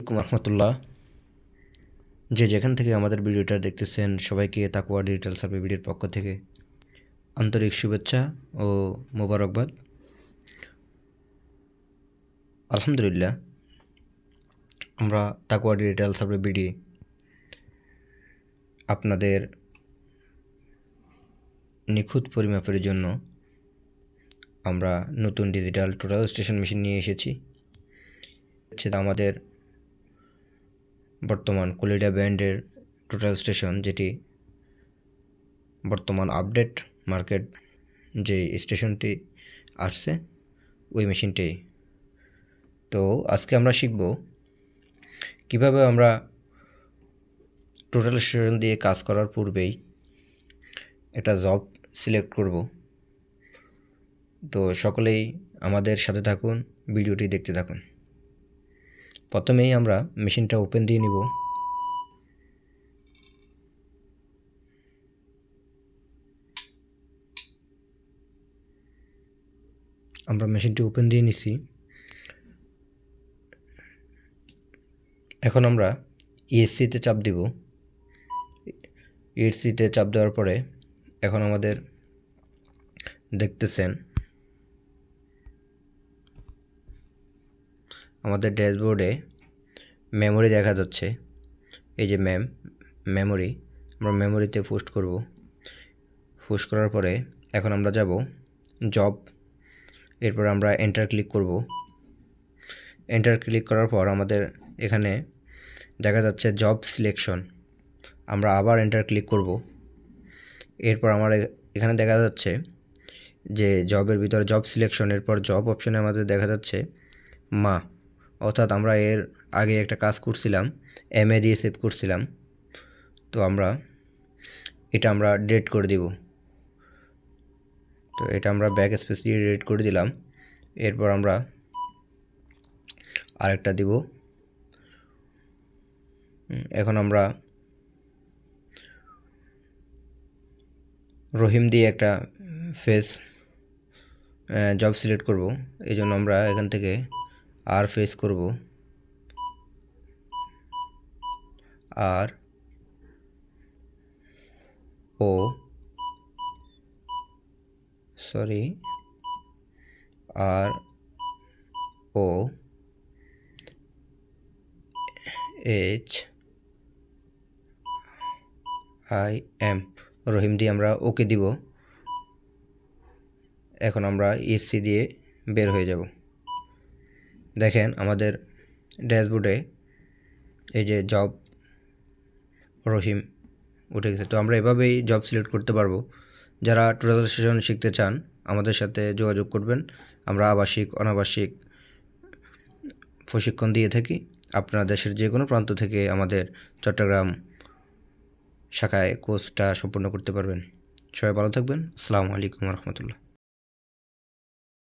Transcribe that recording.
রহমতুল্লাহ। যে যেখান থেকে আমাদের ভিডিওটা দেখতেছেন, সবাইকে তাকুয়া ডিজিটাল সার্ভে ভিডিওর পক্ষ থেকে আন্তরিক শুভেচ্ছা ও মোবারকবাদ। আলহামদুলিল্লাহ, আমরা তাকুয়া ডিজিটাল সার্ভে বিডি আপনাদের নিখুঁত পরিমাপের জন্য আমরা নতুন ডিজিটাল টোটাল স্টেশন মেশিন নিয়ে এসেছি। আমাদের বর্তমান কলিডা ব্যান্ডের টোটাল স্টেশন যেটি বর্তমান আপডেট মার্কেট যে স্টেশনটি আসছে, ওই মেশিনটি তো আজকে আমরা শিখব কীভাবে আমরা টোটাল স্টেশন দিয়ে কাজ করার পূর্বেই একটা জব সিলেক্ট করব। তো সকলেই আমাদের সাথে থাকুন, ভিডিওটি দেখতে থাকুন। প্রথমেই আমরা মেশিনটা ওপেন দিয়ে নিব। আমরা মেশিনটি ওপেন দিয়ে নিছি। এখন আমরা ইএসসিতে চাপ দিব। ইএসসিতে চাপ দেওয়ার পরে এখন আমাদের দেখতেছেন আমাদের ড্যাশবোর্ডে মেমোরি দেখা যাচ্ছে। এই যে ম্যাম মেমোরি আমরা মেমোরিতে পোস্ট করব। পোস্ট করার পরে এখন আমরা যাব জব এরপর আমরা এন্টার ক্লিক করব। এন্টার ক্লিক করার পর আমাদের এখানে দেখা যাচ্ছে জব সিলেকশন আমরা আবার এন্টার ক্লিক করব। এরপর আমার এখানে দেখা যাচ্ছে যে জবের ভিতরে জব সিলেকশন এরপর জব অপশনে আমাদের দেখা যাচ্ছে মা। অর্থাৎ আমরা এর আগে একটা কাজ করছিলাম এম এ দিয়ে সেভ করছিলাম। তো আমরা এটা আমরা ডেট করে দিব। তো এটা আমরা ব্যাক স্পেস দিয়ে ডেট করে দিলাম। এরপর আমরা আরেকটা দিব। এখন আমরা রহিম দিয়ে একটা ফেস জব সিলেক্ট করব। এই জন্য আমরা এখান থেকে আর ফেস করব। আর ও sorry R O H I M Rahim দিয়ে আমরা ওকে দিব। এখন আমরা ইসি দিয়ে বের হয়ে যাব। দেখেন আমাদের ড্যাশবোর্ডে এই যে জব রহিম উঠে গেছে। তো আমরা এভাবেই জব সিলেক্ট করতে পারব। যারা টোটাল সেশন শিখতে চান, আমাদের সাথে যোগাযোগ করবেন। আমরা আবাসিক, অনাবাসিক প্রশিক্ষণ দিয়ে থাকি। আপনারা দেশের যে কোনো প্রান্ত থেকে আমাদের চট্টগ্রাম শাখায় কোর্সটা সম্পূর্ণ করতে পারবেন। সবাই ভালো থাকবেন। আসসালামু আলাইকুম রহমতুল্লাহ।